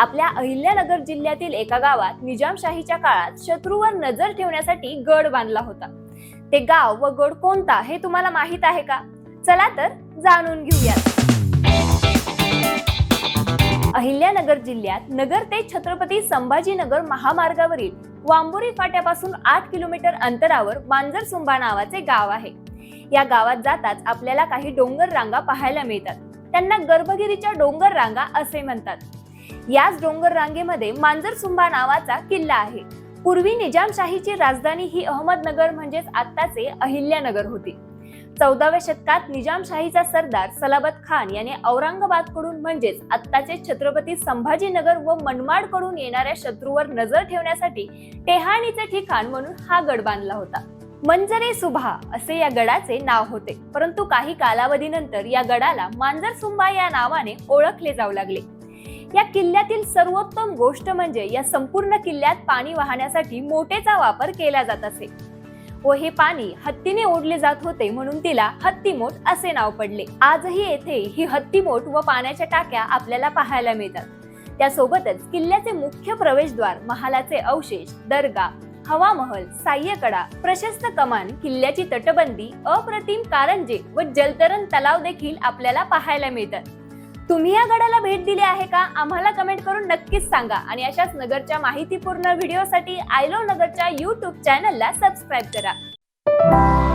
आपल्या अहिल्यानगर जिल्ह्यातील एका गावात निजामशाहीच्या काळात शत्रूवर नजर ठेवण्यासाठी गड बांधला होता. ते गाव व गड कोणता हे तुम्हाला माहीत आहे का? चला तर जाणून घेऊयात. अहिल्यानगर जिल्ह्यात नगर ते छत्रपती संभाजीनगर महामार्गावरील वांबोरी फाट्यापासून आठ किलोमीटर अंतरावर मांजरसुंबा नावाचे गाव आहे. या गावात जाताच आपल्याला काही डोंगर रांगा पाहायला मिळतात. त्यांना गर्भगिरीच्या डोंगर रांगा असे म्हणतात. याच डोंगर रांगेमध्ये मांजरसुंबा नावाचा किल्ला आहे. पूर्वी निजामशाहीची राजधानी ही अहमदनगर म्हणजेच आत्ताचे अहिल्यानगर होती. चौदाव्या शतकात निजामशाहीचा सरदार सलाबत खान याने औरंगाबादकडून म्हणजेच आत्ताचे छत्रपती संभाजीनगर व मनमाडकडून येणाऱ्या शत्रूवर नजर ठेवण्यासाठी टेहाणीचे ठिकाण म्हणून हा गड बांधला होता. मंजरे सुभा असे या गडाचे नाव होते. परंतु काही कालावधीनंतर या गडाला मांजरसुंबा या नावाने ओळखले जाऊ लागले. या किल्ल्यातील सर्वोत्तम गोष्ट म्हणजे या संपूर्ण किल्ल्यात पाणी वाहण्यासाठी मोटेचा वापर केला जात असे. व हे पाणी हत्तीने ओढले जात होते म्हणून तिला हत्तीमोट असे नाव पडले. आजही येथे ही हत्तीमोट व पाण्याच्या टाक्या आपल्याला पाहायला मिळतात. त्यासोबतच किल्ल्याचे मुख्य प्रवेशद्वार महालाचे अवशेष दर्गा हवा महल साह्यकडा प्रशस्त कमान किल्ल्याची तटबंदी अप्रतिम कारंजे व जलतरण तलाव देखील आपल्याला पाहायला मिळतात. तुम्ही या गडाला भेट दिली आहे का? आम्हाला कमेंट करून नक्कीच सांगा. आणि अशाच नगरच्या माहितीपूर्ण व्हिडिओसाठी आयलो नगरच्या युट्यूब चॅनलला सबस्क्राईब करा.